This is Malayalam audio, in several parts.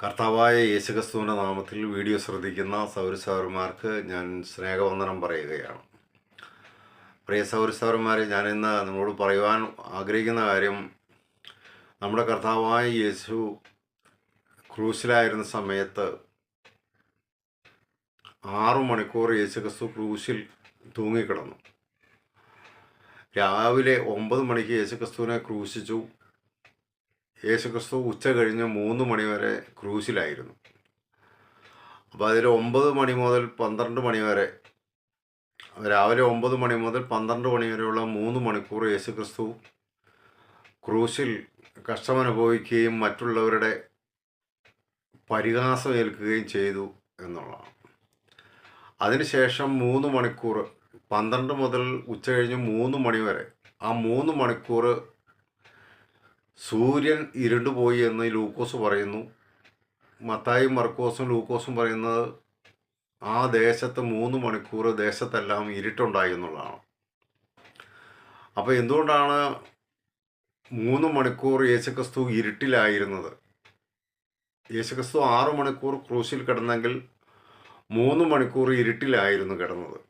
കർത്താവായ യേശുക്രിസ്തുവിന്റെ നാമത്തിൽ വീഡിയോ ശ്രദ്ധിക്കുന്ന സൗരസൗരന്മാർക്ക് ഞാൻ സ്നേഹവന്ദനം പറയുകയാണ്. പ്രിയ സൗരസൗരന്മാരെ ഞാനിന്ന് നിങ്ങളോട് പറയുവാൻ ആഗ്രഹിക്കുന്ന കാര്യം നമ്മുടെ കർത്താവായ യേശു ക്രൂശിലായിരുന്ന സമയത്ത് ആറു മണിക്കൂർ യേശുക്രിസ്തു ക്രൂശിൽ തൂങ്ങിക്കിടന്നു. രാവിലെ ഒമ്പത് മണിക്ക് യേശുക്രിസ്തുവിനെ ക്രൂശിച്ചു. യേശുക്രിസ്തു ഉച്ച കഴിഞ്ഞ് മൂന്ന് മണി വരെ ക്രൂശിലായിരുന്നു. അപ്പോൾ അതിൽ ഒമ്പത് മണി മുതൽ പന്ത്രണ്ട് മണി വരെ രാവിലെ ഒമ്പത് മണി മുതൽ പന്ത്രണ്ട് മണി വരെയുള്ള മൂന്ന് മണിക്കൂർ യേശുക്രിസ്തു ക്രൂശിൽ കഷ്ടമനുഭവിക്കുകയും മറ്റുള്ളവരുടെ പരിഹാസം ഏൽക്കുകയും ചെയ്തു എന്നുള്ളതാണ്. അതിനുശേഷം മൂന്ന് മണിക്കൂർ പന്ത്രണ്ട് മുതൽ ഉച്ച കഴിഞ്ഞ് മൂന്ന് മണി വരെ ആ മൂന്ന് മണിക്കൂർ സൂര്യൻ ഇരുണ്ടുപോയി എന്ന് ലൂക്കോസ് പറയുന്നു. മത്തായും മർക്കോസും ലൂക്കോസും പറയുന്നത് ആ ദേശത്ത് മൂന്ന് മണിക്കൂർ ദേശത്തെല്ലാം ഇരുട്ടുണ്ടായി എന്നുള്ളതാണ്. അപ്പോൾ എന്തുകൊണ്ടാണ് മൂന്ന് മണിക്കൂർ യേശുക്രിസ്തു ഇരുട്ടിലായിരുന്നത്? യേശുക്രിസ്തു ആറു മണിക്കൂർ ക്രൂശിൽ കിടന്നെങ്കിൽ മൂന്ന് മണിക്കൂർ ഇരുട്ടിലായിരുന്നു കിടന്നത്.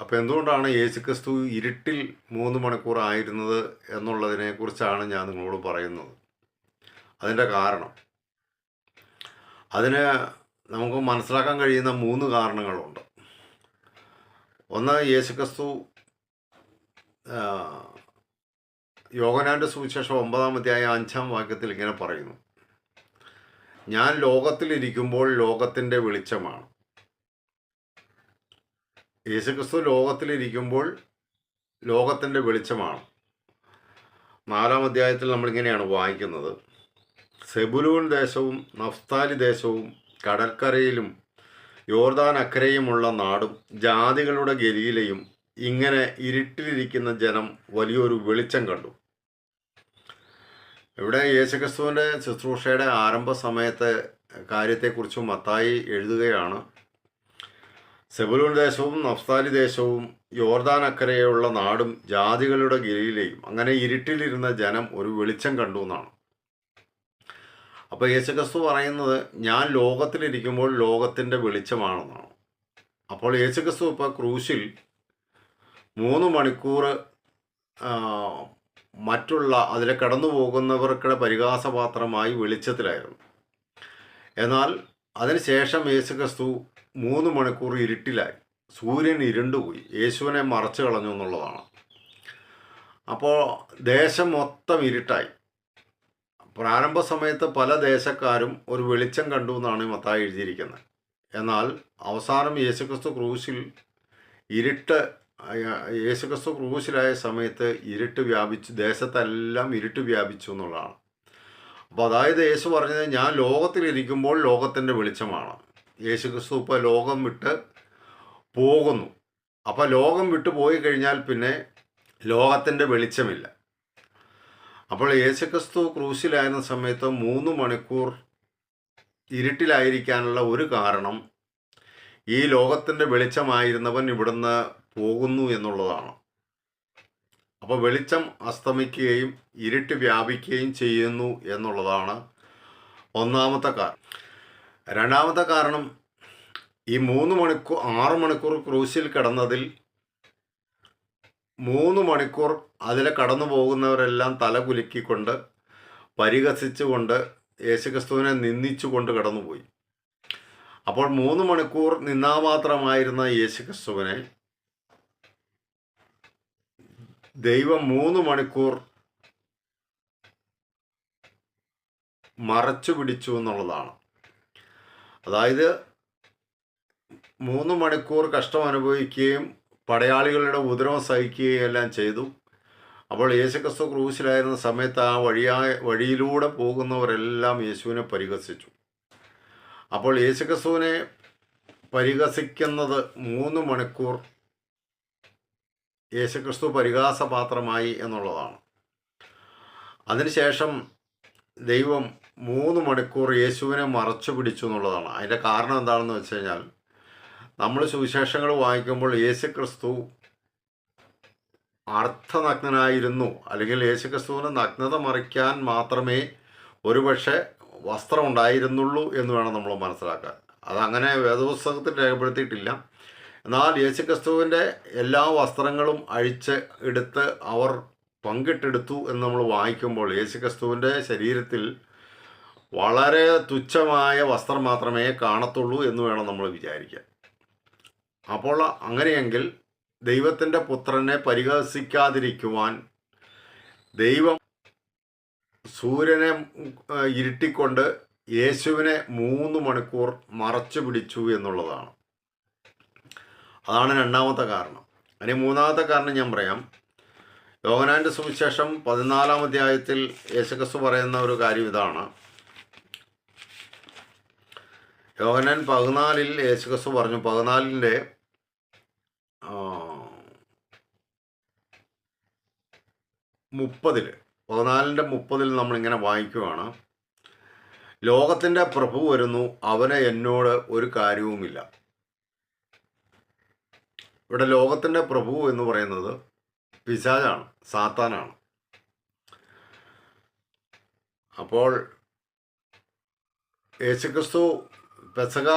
അപ്പോൾ എന്തുകൊണ്ടാണ് യേശുക്രിസ്തു ഇരുട്ടിൽ മൂന്ന് മണിക്കൂർ ആയിരുന്നത് എന്നുള്ളതിനെക്കുറിച്ചാണ് ഞാൻ നിങ്ങളോട് പറയുന്നത്? അതിന്റെ കാരണം. അതിന് നമുക്ക് മനസ്സിലാക്കാൻ കഴിയുന്ന മൂന്ന് കാരണങ്ങളുണ്ട്. ഒന്ന് യേശുക്രിസ്തു യോഗനാന്റെ സുവിശേഷം ഒമ്പതാം അധ്യായ അഞ്ചാം വാക്യത്തിൽ ഇങ്ങനെ പറയുന്നു. ഞാൻ ലോകത്തിലിരിക്കുമ്പോൾ ലോകത്തിന്റെ വെളിച്ചമാണ്. യേശുക്രിസ്തു ലോകത്തിലിരിക്കുമ്പോൾ ലോകത്തിന്റെ വെളിച്ചമാണ്. നാലാം അധ്യായത്തിൽ നമ്മളിങ്ങനെയാണ് വായിക്കുന്നത്. സെബുലൂൻ ദേശവും നഫ്താലി ദേശവും കടൽക്കരയിലും യോർദാൻ അക്കരയുമുള്ള നാടും ജാതികളുടെ ഗലിയിലെയും ഇങ്ങനെ ഇരുട്ടിലിരിക്കുന്ന ജനം വലിയൊരു വെളിച്ചം കണ്ടു. ഇവിടെ യേശുക്രിസ്തുവിന്റെ ശുശ്രൂഷയുടെ ആരംഭ സമയത്തെ കാര്യത്തെക്കുറിച്ച് മത്തായി എഴുതുകയാണ്. സെബുലൂൺ ദേശവും നഫ്താലി ദേശവും യോർദാൻ അക്കരെയുള്ള നാടും ജാതികളുടെ ഗിരിയിലെയും. അങ്ങനെ ഇരുട്ടിലിരുന്ന ജനം ഒരു വെളിച്ചം കണ്ടു എന്നാണ്. അപ്പോൾ യേശുക്രിസ്തു പറയുന്നത് ഞാൻ ലോകത്തിലിരിക്കുമ്പോൾ ലോകത്തിന്റെ വെളിച്ചമാണെന്നാണ്. അപ്പോൾ യേശുക്രിസ്തു ഇപ്പോൾ ക്രൂശിൽ മൂന്ന് മണിക്കൂർ മറ്റുള്ള അതിലെ കടന്നു പോകുന്നവർക്കുടെ പരിഹാസപാത്രമായി വെളിച്ചത്തിലായിരുന്നു. എന്നാൽ അതിനുശേഷം യേശുക്രിസ്തു മൂന്ന് മണിക്കൂർ ഇരുട്ടിലായി. സൂര്യൻ ഇരുണ്ടുപോയി യേശുവിനെ മറച്ചു കളഞ്ഞു എന്നുള്ളതാണ്. അപ്പോൾ ദേശം മൊത്തം ഇരുട്ടായി. പ്രാരംഭ സമയത്ത് പല ദേശക്കാരും ഒരു വെളിച്ചം കണ്ടു എന്നാണ് മത്തായി എഴുതിയിരിക്കുന്നത്. എന്നാൽ അവസാനം യേശുക്രിസ്തു ക്രൂശിൽ ഇരുട്ട് യേശുക്രിസ്തു ക്രൂശിലായ സമയത്ത് ഇരുട്ട് വ്യാപിച്ചു ദേശത്തെല്ലാം ഇരുട്ട് വ്യാപിച്ചു എന്നുള്ളതാണ്. അപ്പോൾ അതായത് യേശു പറഞ്ഞത് ഞാൻ ലോകത്തിലിരിക്കുമ്പോൾ ലോകത്തിന്റെ വെളിച്ചമാണ്. യേശുക്രിസ്തു ഇപ്പോൾ ലോകം വിട്ട് പോകുന്നു. അപ്പോൾ ലോകം വിട്ടു പോയി കഴിഞ്ഞാൽ പിന്നെ ലോകത്തിന്റെ വെളിച്ചമില്ല. അപ്പോൾ യേശുക്രിസ്തു ക്രൂശിലായിരുന്ന സമയത്ത് മൂന്ന് മണിക്കൂർ ഇരുട്ടിലായിരിക്കാനുള്ള ഒരു കാരണം ഈ ലോകത്തിന്റെ വെളിച്ചമായിരുന്നവൻ ഇവിടുന്ന് പോകുന്നു എന്നുള്ളതാണ്. അപ്പോൾ വെളിച്ചം അസ്തമിക്കുകയും ഇരുട്ട് വ്യാപിക്കുകയും ചെയ്യുന്നു എന്നുള്ളതാണ് ഒന്നാമത്തെ കാരണം രണ്ടാമത്തെ കാരണം ഈ മൂന്ന് മണിക്കൂർ ആറ് മണിക്കൂർ ക്രൂശിൽ കിടന്നതിൽ മൂന്ന് മണിക്കൂർ അതിലെ കടന്നു പോകുന്നവരെല്ലാം തല കുലുക്കിക്കൊണ്ട് പരിഹസിച്ചുകൊണ്ട് യേശുക്രിസ്തുവിനെ നിന്ദിച്ചുകൊണ്ട് കടന്നുപോയി. അപ്പോൾ മൂന്ന് മണിക്കൂർ നിന്നാമാത്രമായിരുന്ന യേശുക്രിസ്തുവിനെ ദൈവം മൂന്ന് മണിക്കൂർ മറച്ചു പിടിച്ചു എന്നുള്ളതാണ്. അതായത് മൂന്ന് മണിക്കൂർ കഷ്ടം അനുഭവിക്കുകയും പടയാളികളുടെ ഉദരവം സഹിക്കുകയും എല്ലാം ചെയ്തു. അപ്പോൾ യേശുക്രിസ്തു ക്രൂശിലായിരുന്ന സമയത്ത് ആ വഴിയായ വഴിയിലൂടെ പോകുന്നവരെല്ലാം യേശുവിനെ പരിഹസിച്ചു. അപ്പോൾ യേശുക്രിസ്തുവിനെ പരിഹസിക്കുന്നത് മൂന്ന് മണിക്കൂർ യേശുക്രിസ്തു പരിഹാസപാത്രമായി എന്നുള്ളതാണ്. അതിനുശേഷം ദൈവം മൂന്ന് മണിക്കൂർ യേശുവിനെ മറച്ചു പിടിച്ചു എന്നുള്ളതാണ്. അതിന്റെ കാരണം എന്താണെന്ന് വെച്ച് കഴിഞ്ഞാൽ നമ്മൾ സുവിശേഷങ്ങൾ വായിക്കുമ്പോൾ യേശു ക്രിസ്തു അർത്ഥനഗ്നനായിരുന്നു. അല്ലെങ്കിൽ യേശു ക്രിസ്തുവിന് നഗ്നത മറിക്കാൻ മാത്രമേ ഒരുപക്ഷെ വസ്ത്രം ഉണ്ടായിരുന്നുള്ളൂ എന്ന് വേണം നമ്മൾ മനസ്സിലാക്കാൻ. അതങ്ങനെ വേദപുസ്തകത്തിൽ രേഖപ്പെടുത്തിയിട്ടില്ല. എന്നാൽ യേശുക്രിസ്തുവിന്റെ എല്ലാ വസ്ത്രങ്ങളും അഴിച്ച് എടുത്ത് അവർ പങ്കിട്ടെടുത്തു എന്ന് നമ്മൾ വായിക്കുമ്പോൾ യേശുക്രിസ്തുവിന്റെ ശരീരത്തിൽ വളരെ തുച്ഛമായ വസ്ത്രം മാത്രമേ കാണത്തുള്ളൂ എന്ന് വേണം നമ്മൾ വിചാരിക്കാൻ. അപ്പോൾ അങ്ങനെയെങ്കിൽ ദൈവത്തിന്റെ പുത്രനെ പരിഹസിക്കാതിരിക്കുവാൻ ദൈവം സൂര്യനെ ഇരുട്ടിക്കൊണ്ട് യേശുവിനെ മൂന്ന് മണിക്കൂർ മറച്ചു പിടിച്ചു എന്നുള്ളതാണ്. അതാണ് രണ്ടാമത്തെ കാരണം. ഇനി മൂന്നാമത്തെ കാരണം ഞാൻ പറയാം. യോഹനാന്റെ സുവിശേഷം പതിനാലാം അധ്യായത്തിൽ യേശുക്രിസ്തു പറയുന്ന ഒരു കാര്യം ഇതാണ്. യോഹനാൻ പതിനാലിൽ യേശുക്രിസ്തു പറഞ്ഞു പതിനാലിന്റെ മുപ്പതിൽ പതിനാലിന്റെ മുപ്പതിൽ നമ്മളിങ്ങനെ വായിക്കുവാണ്. ലോകത്തിന്റെ പ്രഭു വരുന്നു അവന് എന്നോട് ഒരു കാര്യവുമില്ല. ഇവിടെ ലോകത്തിന്റെ പ്രഭു എന്ന് പറയുന്നത് പിശാജാണ് സാത്താനാണ്. അപ്പോൾ യേശുക്രിസ്തു പെസക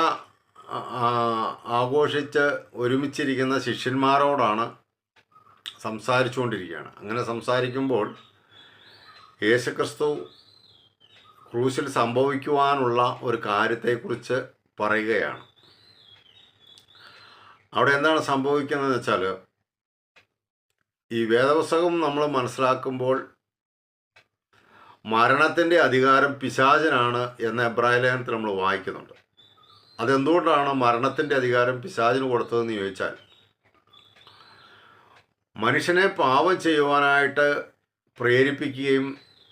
ആഘോഷിച്ച് ഒരുമിച്ചിരിക്കുന്ന ശിഷ്യന്മാരോടാണ് സംസാരിച്ചുകൊണ്ടിരിക്കുകയാണ്. അങ്ങനെ സംസാരിക്കുമ്പോൾ യേശുക്രിസ്തു ക്രൂശിൽ സംഭവിക്കുവാനുള്ള ഒരു കാര്യത്തെക്കുറിച്ച് പറയുകയാണ്. അവിടെ എന്താണ് സംഭവിക്കുന്നതെന്ന് വെച്ചാൽ ഈ വേദപുസ്തകം നമ്മൾ മനസ്സിലാക്കുമ്പോൾ മരണത്തിന്റെ അധികാരം പിശാചനാണ് എന്ന ലേഖനത്തിൽ നമ്മൾ വായിക്കുന്നുണ്ട്. അതെന്തുകൊണ്ടാണ് മരണത്തിന്റെ അധികാരം പിശാചിന് കൊടുത്തതെന്ന് ചോദിച്ചാൽ മനുഷ്യനെ പാപം ചെയ്യുവാനായിട്ട് പ്രേരിപ്പിക്കുകയും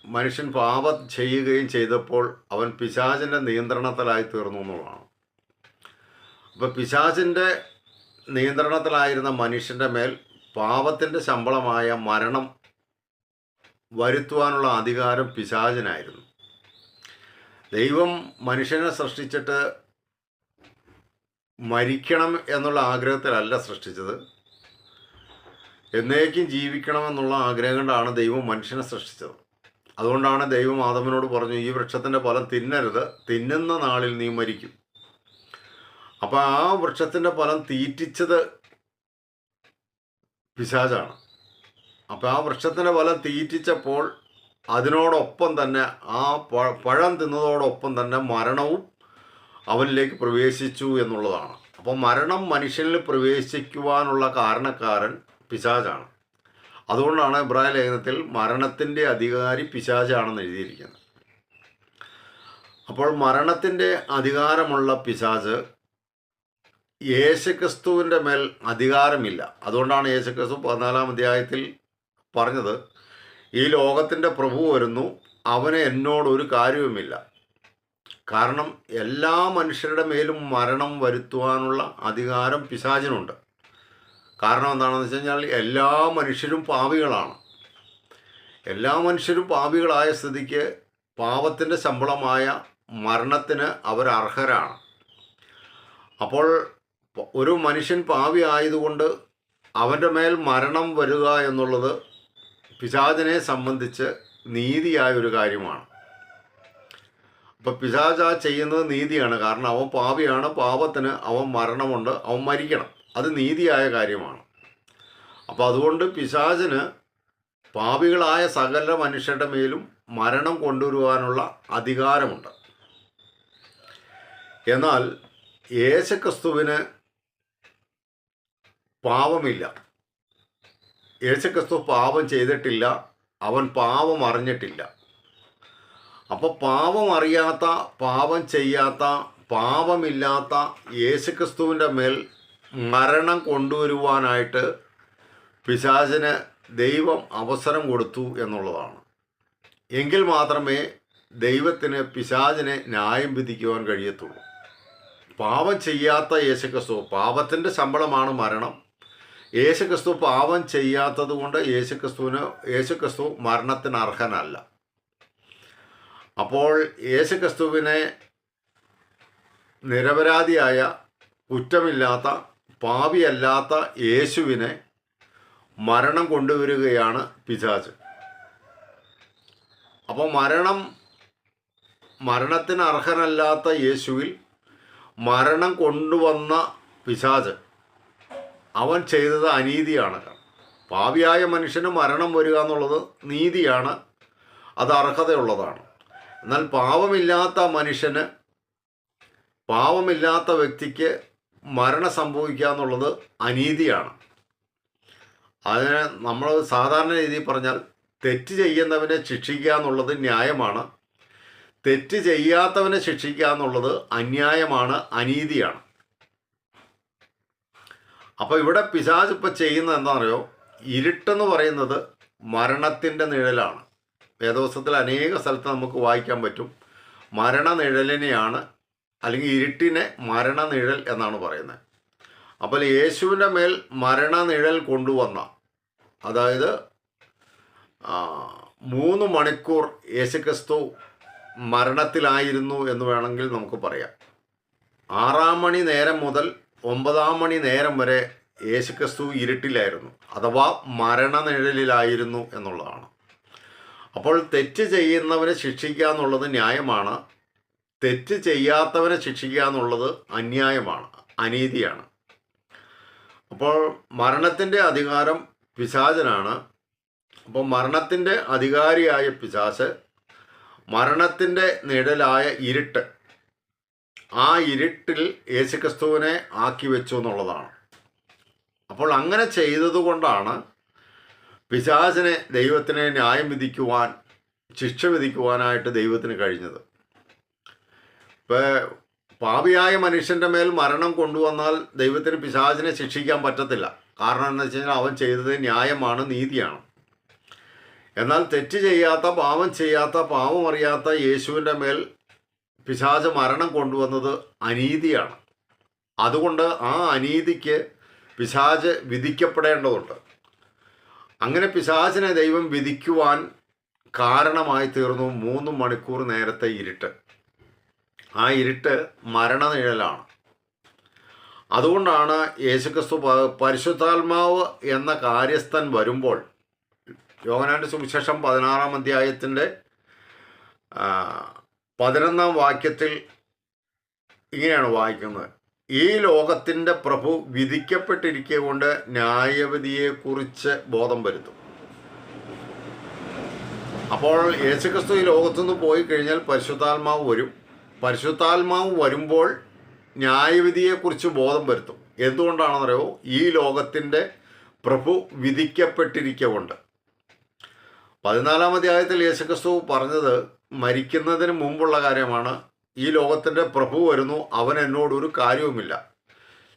മനുഷ്യൻ പാപം ചെയ്യുകയും ചെയ്തപ്പോൾ അവൻ പിശാചിന്റെ നിയന്ത്രണത്തിലായി തീർന്നു എന്നുള്ളതാണ്. അപ്പോൾ പിശാചിന്റെ നിയന്ത്രണത്തിലായിരുന്ന മനുഷ്യന്റെ മേൽ പാപത്തിന്റെ ശമ്പളമായ മരണം വരുത്തുവാനുള്ള അധികാരം പിശാചിനായിരുന്നു. ദൈവം മനുഷ്യനെ സൃഷ്ടിച്ചിട്ട് മരിക്കണം എന്നുള്ള ആഗ്രഹത്തിലല്ല സൃഷ്ടിച്ചത്. എന്നേക്കും ജീവിക്കണം എന്നുള്ള ആഗ്രഹം കൊണ്ടാണ് ദൈവം മനുഷ്യനെ സൃഷ്ടിച്ചത്. അതുകൊണ്ടാണ് ദൈവം ആദമനോട് പറഞ്ഞു ഈ വൃക്ഷത്തിന്റെ ഫലം തിന്നരുത്. തിന്നുന്ന നാളിൽ നീ മരിക്കും. അപ്പോൾ ആ വൃക്ഷത്തിന്റെ ഫലം തീറ്റിച്ചത് പിശാചാണ്. അപ്പോൾ ആ വൃക്ഷത്തിന്റെ ഫലം തീറ്റിച്ചപ്പോൾ അതിനോടൊപ്പം തന്നെ ആ പഴം തിന്നതോടൊപ്പം തന്നെ മരണവും അവനിലേക്ക് പ്രവേശിച്ചു എന്നുള്ളതാണ്. അപ്പോൾ മരണം മനുഷ്യനിൽ പ്രവേശിക്കുവാനുള്ള കാരണക്കാരൻ പിശാചാണ്. അതുകൊണ്ടാണ് ഇബ്രാഹിം ലേഖനത്തിൽ മരണത്തിന്റെ അധികാരി പിശാചാണെന്ന് എഴുതിയിരിക്കുന്നത്. അപ്പോൾ മരണത്തിന്റെ അധികാരമുള്ള പിശാച് യേശുക്രിസ്തുവിന്റെ മേൽ അധികാരമില്ല. അതുകൊണ്ടാണ് യേശുക്രിസ്തു പതിനാലാം അധ്യായത്തിൽ പറഞ്ഞത് ഈ ലോകത്തിന്റെ പ്രഭു വരുന്നു അവന് എന്നോട് ഒരു കാര്യവുമില്ല. കാരണം എല്ലാ മനുഷ്യരുടെ മേലും മരണം വരുത്തുവാനുള്ള അധികാരം പിശാചിനുണ്ട്. കാരണം എന്താണെന്ന് വെച്ച് കഴിഞ്ഞാൽ എല്ലാ മനുഷ്യരും പാവികളാണ് എല്ലാ മനുഷ്യരും പാവികളായ സ്ഥിതിക്ക് പാപത്തിന്റെ ശമ്പളമായ മരണത്തിന് അവർ അർഹരാണ്. അപ്പോൾ ഒരു മനുഷ്യൻ പാവി ആയതുകൊണ്ട് അവന്റെ മേൽ മരണം വരിക എന്നുള്ളത് പിശാചിനെ സംബന്ധിച്ച് നീതിയായ ഒരു കാര്യമാണ്. അപ്പം പിശാച ചെയ്യുന്നത് നീതിയാണ്. കാരണം അവൻ പാപിയാണ് പാപത്തിന് അവൻ മരണമുണ്ട് അവൻ മരിക്കണം. അത് നീതിയായ കാര്യമാണ്. അപ്പോൾ അതുകൊണ്ട് പിശാചിന് പാപികളായ സകല മനുഷ്യരുടെ മേലും മരണം കൊണ്ടുവരുവാനുള്ള അധികാരമുണ്ട്. എന്നാൽ യേശുക്രിസ്തുവിന് പാപമില്ല. യേശുക്രിസ്തു പാപം ചെയ്തിട്ടില്ല. അവൻ പാപം അറിഞ്ഞിട്ടില്ല. അപ്പോൾ പാപം അറിയാത്ത പാപം ചെയ്യാത്ത പാപമില്ലാത്ത യേശുക്രിസ്തുവിന്റെ മേൽ മരണം കൊണ്ടുവരുവാനായിട്ട് പിശാചിന് ദൈവം അവസരം കൊടുത്തു എന്നുള്ളതാണ്. എങ്കിൽ മാത്രമേ ദൈവത്തിന് പിശാചിനെ ന്യായം വിധിക്കുവാൻ കഴിയത്തുള്ളൂ. പാപം ചെയ്യാത്ത യേശുക്രിസ്തു പാപത്തിന്റെ ശമ്പളമാണ് മരണം. യേശുക്രിസ്തു പാപം ചെയ്യാത്തത് കൊണ്ട് യേശുക്രിസ്തുവിന് യേശുക്രിസ്തു മരണത്തിന് അർഹനല്ല. അപ്പോൾ യേശുക്രിസ്തുവിനെ നിരപരാധിയായ കുറ്റമില്ലാത്ത പാപിയല്ലാത്ത യേശുവിനെ മരണം കൊണ്ടുവരികയാണ് പിശാച്. അപ്പോൾ മരണം മരണത്തിന് അർഹനല്ലാത്ത യേശുവിൽ മരണം കൊണ്ടുവന്ന പിശാച് അവൻ ചെയ്തത് അനീതിയാണ്. പാവിയായ മനുഷ്യന് മരണം വരിക എന്നുള്ളത് നീതിയാണ് അത് അർഹതയുള്ളതാണ്. എന്നാൽ പാവമില്ലാത്ത മനുഷ്യന് പാവമില്ലാത്ത വ്യക്തിക്ക് മരണം സംഭവിക്കുക എന്നുള്ളത് അനീതിയാണ്. അതിന് നമ്മൾ സാധാരണ രീതിയിൽ പറഞ്ഞാൽ തെറ്റ് ചെയ്യുന്നവനെ ശിക്ഷിക്കുക എന്നുള്ളത് ന്യായമാണ്. തെറ്റ് ചെയ്യാത്തവനെ ശിക്ഷിക്കുക എന്നുള്ളത് അന്യായമാണ് അനീതിയാണ്. അപ്പോൾ ഇവിടെ പിശാച് ഇപ്പം ചെയ്യുന്നത് എന്താണെന്നറിയോ? ഇരുട്ടെന്ന് പറയുന്നത് മരണത്തിന്റെ നിഴലാണ്. വേദോസത്തിൽ അനേക സ്ഥലത്ത് നമുക്ക് വായിക്കാൻ പറ്റും. മരണനിഴലിനെയാണ് അല്ലെങ്കിൽ ഇരുട്ടിനെ മരണനിഴൽ എന്നാണ് പറയുന്നത്. അപ്പോൾ യേശുവിന്റെ മേൽ മരണനിഴൽ കൊണ്ടുവന്ന അതായത് മൂന്ന് മണിക്കൂർ യേശുക്രിസ്തു മരണത്തിലായിരുന്നു എന്ന് വേണമെങ്കിൽ നമുക്ക് പറയാം. ആറാം മണി നേരം മുതൽ ഒമ്പതാം മണി നേരം വരെ യേശുക്രിസ്തു ഇരുട്ടിലായിരുന്നു. അഥവാ മരണനിഴലിലായിരുന്നു എന്നുള്ളതാണ്. അപ്പോൾ തെറ്റ് ചെയ്യുന്നവനെ ശിക്ഷിക്കുക എന്നുള്ളത് ന്യായമാണ്. തെറ്റ് ചെയ്യാത്തവനെ ശിക്ഷിക്കുക എന്നുള്ളത് അന്യായമാണ് അനീതിയാണ്. അപ്പോൾ മരണത്തിന്റെ അധികാരം പിശാചനാണ്. അപ്പോൾ മരണത്തിന്റെ അധികാരിയായ പിശാച് മരണത്തിന്റെ നിഴലായ ഇരുട്ട് ആ ഇരുട്ടിൽ യേശുക്രിസ്തുവിനെ ആക്കി വെച്ചു എന്നുള്ളതാണ്. അപ്പോൾ അങ്ങനെ ചെയ്തതുകൊണ്ടാണ് പിശാചിനെ ദൈവത്തിനെ ന്യായം വിധിക്കുവാൻ ശിക്ഷ വിധിക്കുവാനായിട്ട് ദൈവത്തിന് കഴിഞ്ഞത്. ഇപ്പോൾ പാപിയായ മനുഷ്യന്റെ മേൽ മരണം കൊണ്ടുവന്നാൽ ദൈവത്തിന് പിശാചിനെ ശിക്ഷിക്കാൻ പറ്റത്തില്ല. കാരണം എന്ന് വെച്ച് കഴിഞ്ഞാൽ അവൻ ചെയ്തത് ന്യായമാണ് നീതിയാണ്. എന്നാൽ തെറ്റ് ചെയ്യാത്ത പാവം ചെയ്യാത്ത പാവം അറിയാത്ത യേശുവിന്റെ മേൽ പിശാച് മരണം കൊണ്ടുവന്നത് അനീതിയാണ്. അതുകൊണ്ട് ആ അനീതിക്ക് പിശാച് വിധിക്കപ്പെടേണ്ടതുണ്ട്. അങ്ങനെ പിശാചിനെ ദൈവം വിധിക്കുവാൻ കാരണമായി തീർന്നു മൂന്ന് മണിക്കൂർ നേരത്തെ ഇരുട്ട്. ആ ഇരുട്ട് മരണനിഴലാണ്. അതുകൊണ്ടാണ് യേശുക്രിസ്തു പരിശുദ്ധാത്മാവ് എന്ന കാര്യസ്ഥൻ വരുമ്പോൾ യോഹനാന്റെ സുവിശേഷം പതിനാറാം അധ്യായത്തിന്റെ പതിനൊന്നാം വാക്യത്തിൽ ഇങ്ങനെയാണ് വായിക്കുന്നത്. ഈ ലോകത്തിന്റെ പ്രഭു വിധിക്കപ്പെട്ടിരിക്കുക കൊണ്ട് ന്യായവിധിയെക്കുറിച്ച് ബോധം വരുത്തും. അപ്പോൾ യേശുക്രിസ്തു ഈ ലോകത്തുനിന്ന് പോയി കഴിഞ്ഞാൽ പരിശുദ്ധാത്മാവ് വരും. പരിശുദ്ധാത്മാവ് വരുമ്പോൾ ന്യായവിധിയെക്കുറിച്ച് ബോധം വരുത്തും. എന്തുകൊണ്ടാണെന്നറിയോ? ഈ ലോകത്തിന്റെ പ്രഭു വിധിക്കപ്പെട്ടിരിക്കെ കൊണ്ട് പതിനാലാം അധ്യായത്തിൽ യേശുക്രിസ്തു പറഞ്ഞത് മരിക്കുന്നതിന് മുമ്പുള്ള കാര്യമാണ്. ഈ ലോകത്തിന്റെ പ്രഭു വരുന്നു. അവൻ എന്നോട് ഒരു കാര്യവുമില്ല.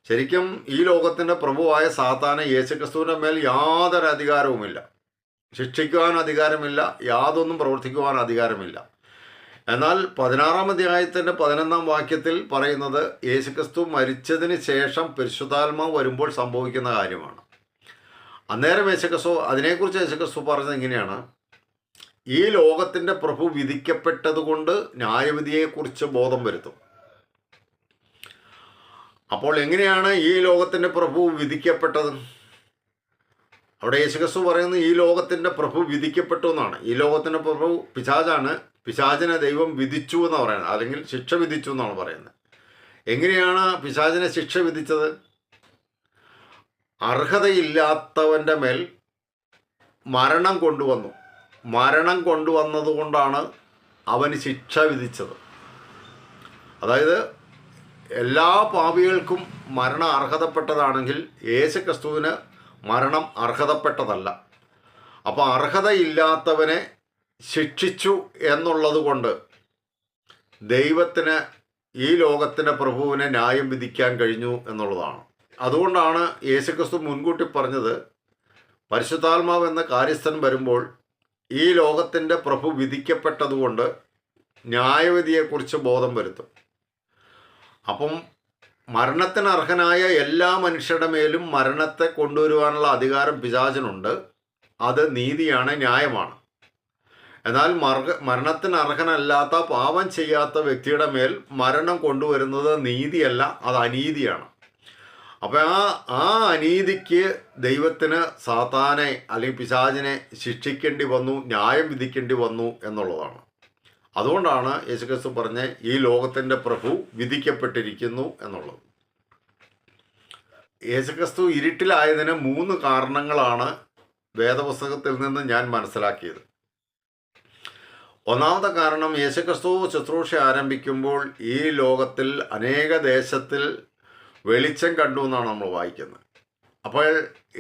ശരിക്കും ഈ ലോകത്തിന്റെ പ്രഭുവായ സാത്താന് യേശുക്രിസ്തുവിന്റെ മേൽ യാതൊരു അധികാരവുമില്ല. ശിക്ഷിക്കുവാൻ അധികാരമില്ല. യാതൊന്നും പ്രവർത്തിക്കുവാൻ അധികാരമില്ല. എന്നാൽ പതിനാറാം അധ്യായത്തിന്റെ പതിനൊന്നാം വാക്യത്തിൽ പറയുന്നത് യേശുക്രിസ്തു മരിച്ചതിന് ശേഷം പരിശുദ്ധാത്മാവ് വരുമ്പോൾ സംഭവിക്കുന്ന കാര്യമാണ്. അന്നേരം യേശുക്രിസ്തു അതിനെക്കുറിച്ച് യേശുക്രിസ്തു പറഞ്ഞത് ഇങ്ങനെയാണ്. ഈ ലോകത്തിന്റെ പ്രഭു വിധിക്കപ്പെട്ടതുകൊണ്ട് ന്യായവിധിയെക്കുറിച്ച് ബോധം വരുത്തും. അപ്പോൾ എങ്ങനെയാണ് ഈ ലോകത്തിന്റെ പ്രഭു വിധിക്കപ്പെട്ടത്? അവിടെ യേശുക്രിസ്തു പറയുന്നത് ഈ ലോകത്തിന്റെ പ്രഭു വിധിക്കപ്പെട്ടു എന്നാണ്. ഈ ലോകത്തിന്റെ പ്രഭു പിശാചാണ്. പിശാചിനെ ദൈവം വിധിച്ചു എന്നാണ് പറയുന്നത്. അല്ലെങ്കിൽ ശിക്ഷ വിധിച്ചു എന്നാണ് പറയുന്നത്. എങ്ങനെയാണ് പിശാചിനെ ശിക്ഷ വിധിച്ചത്? അർഹതയില്ലാത്തവന്റെ മേൽ മരണം കൊണ്ടുവന്നു. മരണം കൊണ്ടുവന്നതുകൊണ്ടാണ് അവന് ശിക്ഷ വിധിച്ചത്. അതായത് എല്ലാ പാപികൾക്കും മരണം അർഹതപ്പെട്ടതാണെങ്കിൽ യേശു ക്രിസ്തുവിന് മരണം അർഹതപ്പെട്ടതല്ല. അപ്പോൾ അർഹതയില്ലാത്തവനെ ശിക്ഷിച്ചു എന്നുള്ളത് കൊണ്ട് ദൈവത്തിന് ഈ ലോകത്തിന്റെ പ്രഭുവിനെ ന്യായം വിധിക്കാൻ കഴിഞ്ഞു എന്നുള്ളതാണ്. അതുകൊണ്ടാണ് യേശുക്രിസ്തു മുൻകൂട്ടി പറഞ്ഞത് പരിശുദ്ധാത്മാവ് എന്ന കാര്യസ്ഥൻ വരുമ്പോൾ ഈ ലോകത്തിന്റെ പ്രഭു വിധിക്കപ്പെട്ടതുകൊണ്ട് ന്യായവിധിയെക്കുറിച്ച് ബോധം വരുത്തും. അപ്പം മരണത്തിന് അർഹനായ എല്ലാ മനുഷ്യരുടെ മേലും മരണത്തെ കൊണ്ടുവരുവാനുള്ള അധികാരം പിശാചനുണ്ട്. അത് നീതിയാണ് ന്യായമാണ്. എന്നാൽ മർഗ മരണത്തിന് അർഹനല്ലാത്ത പാപം ചെയ്യാത്ത വ്യക്തിയുടെ മേൽ മരണം കൊണ്ടുവരുന്നത് നീതിയല്ല അത് അനീതിയാണ്. അപ്പോൾ ആ ആ അനീതിക്ക് ദൈവത്തിന് സാത്താനെ അല്ലെങ്കിൽ പിശാചിനെ ശിക്ഷിക്കേണ്ടി വന്നു ന്യായം വിധിക്കേണ്ടി വന്നു എന്നുള്ളതാണ്. അതുകൊണ്ടാണ് യേശുക്രിസ്തു പറഞ്ഞ ഈ ലോകത്തിന്റെ പ്രഭു വിധിക്കപ്പെട്ടിരിക്കുന്നു എന്നുള്ളത്. യേശുക്രിസ്തു ഇരുട്ടിലായതിന് മൂന്ന് കാരണങ്ങളാണ് വേദപുസ്തകത്തിൽ നിന്ന് ഞാൻ മനസ്സിലാക്കിയത്. ഒന്നാമത്തെ കാരണം യേശുക്രിസ്തു ശുശ്രൂഷ ആരംഭിക്കുമ്പോൾ ഈ ലോകത്തിൽ അനേക ദേശത്തിൽ വെളിച്ചം കണ്ടു എന്നാണ് നമ്മൾ വായിക്കുന്നത്. അപ്പോൾ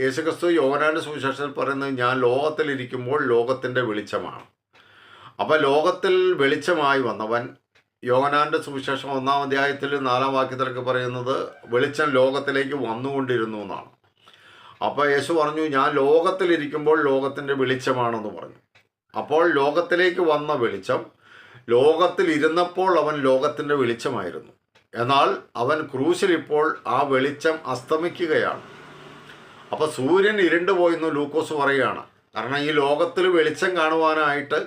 യേശുക്രിസ്തു യോഹനാന്റെ സുവിശേഷത്തിൽ പറയുന്നത് ഞാൻ ലോകത്തിലിരിക്കുമ്പോൾ ലോകത്തിന്റെ വെളിച്ചമാണ്. അപ്പോൾ ലോകത്തിൽ വെളിച്ചമായി വന്നവൻ യോഹനാന്റെ സുവിശേഷം ഒന്നാം അധ്യായത്തിൽ നാലാം വാക്യത്തിലൊക്കെ പറയുന്നത് വെളിച്ചം ലോകത്തിലേക്ക് വന്നുകൊണ്ടിരുന്നു എന്നാണ്. അപ്പോൾ യേശു പറഞ്ഞു ഞാൻ ലോകത്തിലിരിക്കുമ്പോൾ ലോകത്തിന്റെ വെളിച്ചമാണെന്ന് പറഞ്ഞു. അപ്പോൾ ലോകത്തിലേക്ക് വന്ന വെളിച്ചം ലോകത്തിൽ ഇരുന്നപ്പോൾ അവൻ ലോകത്തിന്റെ വെളിച്ചമായിരുന്നു. എന്നാൽ അവൻ ക്രൂശിൽ ഇപ്പോൾ ആ വെളിച്ചം അസ്തമിക്കുകയാണ്. അപ്പോൾ സൂര്യൻ ഇരുണ്ടു പോയെന്ന് ലൂക്കോസ് പറയുകയാണ്. കാരണം ഈ ലോകത്തിൽ വെളിച്ചം കാണുവാനായിട്ട്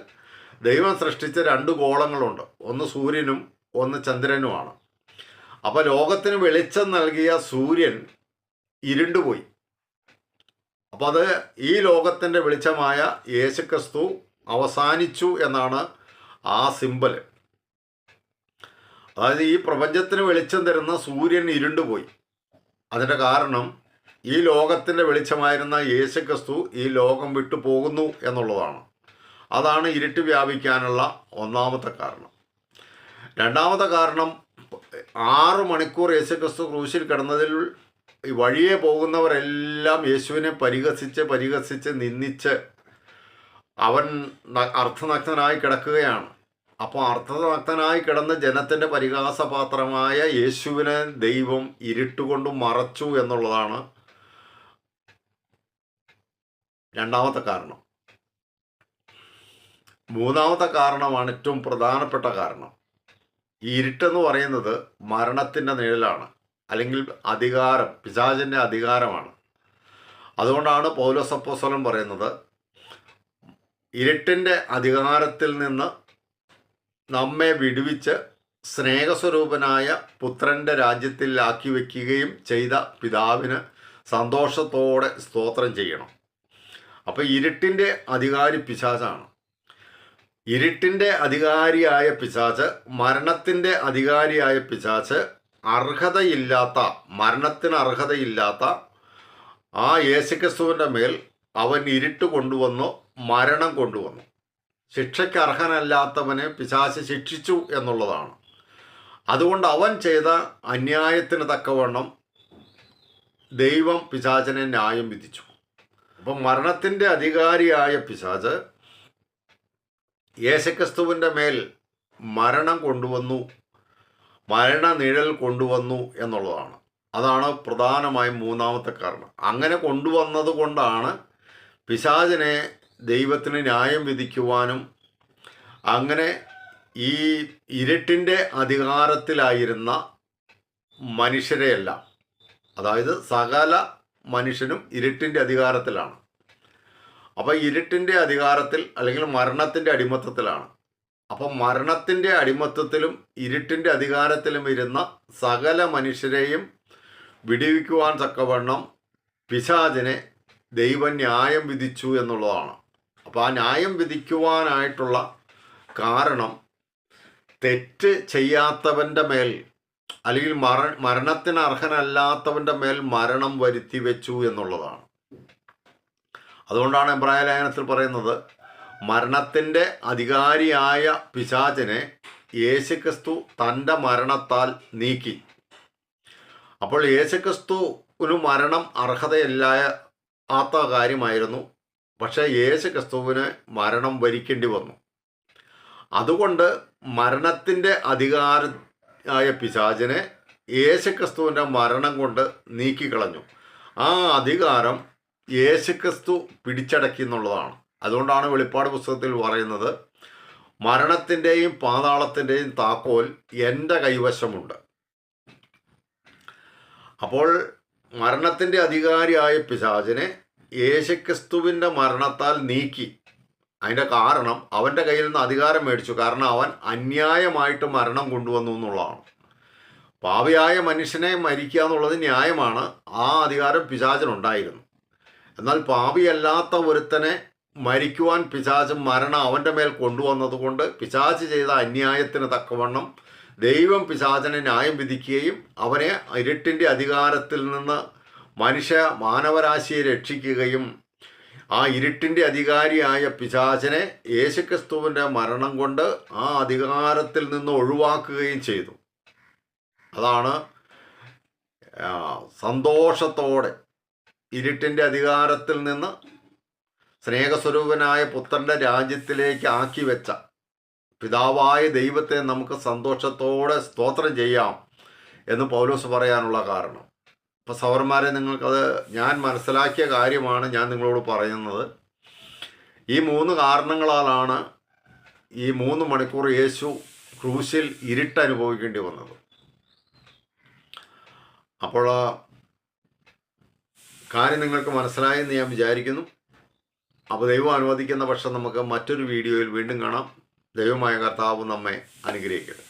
ദൈവം സൃഷ്ടിച്ച രണ്ട് ഗോളങ്ങളുണ്ട്. ഒന്ന് സൂര്യനും ഒന്ന് ചന്ദ്രനുമാണ്. അപ്പോൾ ലോകത്തിന് വെളിച്ചം നൽകിയ സൂര്യൻ ഇരുണ്ടുപോയി അപ്പോൾ അത് ഈ ലോകത്തിന്റെ വെളിച്ചമായ യേശുക്രിസ്തു അവസാനിച്ചു എന്നാണ് ആ സിമ്പൽ അതായത് ഈ പ്രപഞ്ചത്തിന് വെളിച്ചം തരുന്ന സൂര്യൻ ഇരുണ്ടുപോയി. അതിന്റെ കാരണം ഈ ലോകത്തിന്റെ വെളിച്ചമായിരുന്ന യേശുക്രിസ്തു ഈ ലോകം വിട്ടു പോകുന്നു എന്നുള്ളതാണ്. അതാണ് ഇരുട്ട് വ്യാപിക്കാനുള്ള ഒന്നാമത്തെ കാരണം. രണ്ടാമത്തെ കാരണം ആറു മണിക്കൂർ യേശുക്രിസ്തു ക്രൂശിൽ കിടന്നതിൽ വഴിയെ പോകുന്നവരെല്ലാം യേശുവിനെ പരിഹസിച്ച് പരിഹസിച്ച് നിന്ദിച്ച് അവൻ അർത്ഥനഗ്നായി കിടക്കുകയാണ്. അപ്പോൾ അർത്ഥനഗ്നനായി കിടന്ന ജനത്തിന്റെ പരിഹാസപാത്രമായ യേശുവിനെ ദൈവം ഇരുട്ടുകൊണ്ട് മറച്ചു എന്നുള്ളതാണ് രണ്ടാമത്തെ കാരണം. മൂന്നാമത്തെ കാരണമാണ് ഏറ്റവും പ്രധാനപ്പെട്ട കാരണം. ഇരുട്ടെന്ന് പറയുന്നത് മരണത്തിന്റെ നിഴലാണ് അല്ലെങ്കിൽ അധികാരം പിശാചിന്റെ അധികാരമാണ്. അതുകൊണ്ടാണ് പൗലോസ് അപ്പോസ്തലൻ പറയുന്നത് ഇരുട്ടിന്റെ അധികാരത്തിൽ നിന്ന് നമ്മെ വിടുവിച്ച് സ്നേഹസ്വരൂപനായ പുത്രന്റെ രാജ്യത്തിൽ ആക്കി വയ്ക്കുകയും ചെയ്ത പിതാവിന് സന്തോഷത്തോടെ സ്തോത്രം ചെയ്യണം. അപ്പോൾ ഇരുട്ടിന്റെ അധികാരി പിശാചാണ്. ഇരുട്ടിന്റെ അധികാരിയായ പിശാച്ച് മരണത്തിന്റെ അധികാരിയായ പിശാച്ച് അർഹതയില്ലാത്ത മരണത്തിന് അർഹതയില്ലാത്ത ആ യേശുക്രിസ്തുവിന്റെ മേൽ അവൻ ഇരുട്ട് കൊണ്ടുവന്നു മരണം കൊണ്ടുവന്നു. ശിക്ഷയ്ക്ക് അർഹനല്ലാത്തവനെ പിശാച്ച് ശിക്ഷിച്ചു എന്നുള്ളതാണ്. അതുകൊണ്ട് അവൻ ചെയ്ത അന്യായത്തിന് തക്കവണ്ണം ദൈവം പിശാചനെ ന്യായം വിധിച്ചു. അപ്പം മരണത്തിന്റെ അധികാരിയായ പിശാച് യേശുക്രിസ്തുവിന്റെ മേൽ മരണം കൊണ്ടുവന്നു മരണനിഴൽ കൊണ്ടുവന്നു എന്നുള്ളതാണ്. അതാണ് പ്രധാനമായും മൂന്നാമത്തെ കാരണം. അങ്ങനെ കൊണ്ടുവന്നത് കൊണ്ടാണ് പിശാചിനെ ദൈവത്തിന് ന്യായം വിധിക്കുവാനും അങ്ങനെ ഈ ഇരുട്ടിന്റെ അധികാരത്തിലായിരുന്ന മനുഷ്യരെയെല്ലാം. അതായത് സകല മനുഷ്യനും ഇരുട്ടിന്റെ അധികാരത്തിലാണ്. അപ്പോൾ ഇരുട്ടിന്റെ അധികാരത്തിൽ അല്ലെങ്കിൽ മരണത്തിന്റെ അടിമത്തത്തിലാണ്. അപ്പം മരണത്തിന്റെ അടിമത്തത്തിലും ഇരുട്ടിന്റെ അധികാരത്തിലും ഇരുന്ന സകല മനുഷ്യരെയും വിടിവിക്കുവാൻ തക്കവണ്ണം പിശാചിനെ ദൈവന്യായം വിധിച്ചു എന്നുള്ളതാണ്. അപ്പോൾ ആ ന്യായം വിധിക്കുവാനായിട്ടുള്ള കാരണം തെറ്റ് ചെയ്യാത്തവന്റെ മേൽ അല്ലെങ്കിൽ മര മരണത്തിന് അർഹനല്ലാത്തവന്റെ മേൽ മരണം വരുത്തി വെച്ചു എന്നുള്ളതാണ്. അതുകൊണ്ടാണ് എബ്രായ ലേഖനത്തിൽ പറയുന്നത് മരണത്തിന്റെ അധികാരിയായ പിശാചിനെ യേശുക്രിസ്തു തന്റെ മരണത്താൽ നീക്കി. അപ്പോൾ യേശുക്രിസ്തുവിന് മരണം അർഹതയില്ലാത്ത കാര്യമായിരുന്നു. പക്ഷേ യേശുക്രിസ്തുവിന് മരണം വരിക്കേണ്ടി വന്നു. അതുകൊണ്ട് മരണത്തിന്റെ അധികാര ആയ പിശാചിനെ യേശുക്രിസ്തുവിന്റെ മരണം കൊണ്ട് നീക്കിക്കളഞ്ഞു. ആ അധികാരം യേശുക്രിസ്തു പിടിച്ചടക്കി എന്നുള്ളതാണ്. അതുകൊണ്ടാണ് വെളിപ്പാട് പുസ്തകത്തിൽ പറയുന്നത് മരണത്തിന്റെയും പാതാളത്തിന്റെയും താക്കോൽ എന്റെ കൈവശമുണ്ട്. അപ്പോൾ മരണത്തിന്റെ അധികാരിയായ പിശാചിനെ യേശുക്രിസ്തുവിന്റെ മരണത്താൽ നീക്കി. അതിന്റെ കാരണം അവന്റെ കയ്യിൽ നിന്ന് അധികാരം മേടിച്ചു. കാരണം അവൻ അന്യായമായിട്ട് മരണം കൊണ്ടുവന്നു എന്നുള്ളതാണ്. പാവിയായ മനുഷ്യനെ മരിക്കുക എന്നുള്ളത് ന്യായമാണ്. ആ അധികാരം പിശാചനുണ്ടായിരുന്നു എന്നാൽ പാപിയല്ലാത്ത ഒരുത്തനെ മരിക്കുവാൻ പിശാച് മരണം അവന്റെ മേൽ കൊണ്ടുവന്നതുകൊണ്ട് പിശാച് ചെയ്ത അന്യായത്തിന് തക്കവണ്ണം ദൈവം പിശാചനെ ന്യായം വിധിക്കുകയും അവനെ ഇരുട്ടിന്റെ അധികാരത്തിൽ നിന്ന് മനുഷ്യ മാനവരാശിയെ രക്ഷിക്കുകയും ആ ഇരുട്ടിന്റെ അധികാരിയായ പിശാചനെ യേശുക്രിസ്തുവിന്റെ മരണം കൊണ്ട് ആ അധികാരത്തിൽ നിന്ന് ഒഴിവാക്കുകയും ചെയ്തു. അതാണ് സന്തോഷത്തോടെ ഇരുട്ടിന്റെ അധികാരത്തിൽ നിന്ന് സ്നേഹസ്വരൂപനായ പുത്രന്റെ രാജ്യത്തിലേക്ക് ആക്കി വെച്ച പിതാവായ ദൈവത്തെ നമുക്ക് സന്തോഷത്തോടെ സ്തോത്രം ചെയ്യാം എന്ന് പൗലോസ് പറയാനുള്ള കാരണം. അപ്പോൾ സവർമാരെ നിങ്ങൾക്കത് ഞാൻ മനസ്സിലാക്കിയ കാര്യമാണ് ഞാൻ നിങ്ങളോട് പറയുന്നത്. ഈ മൂന്ന് കാരണങ്ങളാലാണ് ഈ മൂന്ന് മണിക്കൂർ യേശു ക്രൂശിൽ ഇരുട്ട് അനുഭവിക്കേണ്ടി വന്നത്. അപ്പോൾ കാര്യം നിങ്ങൾക്ക് മനസ്സിലായെന്ന് ഞാൻ വിചാരിക്കുന്നു. അപ്പോൾ ദൈവം അനുവദിക്കുന്ന പക്ഷം നമുക്ക് മറ്റൊരു വീഡിയോയിൽ വീണ്ടും കാണാം. ദൈവമായ കർത്താവ് നമ്മെ അനുഗ്രഹിക്കട്ടെ.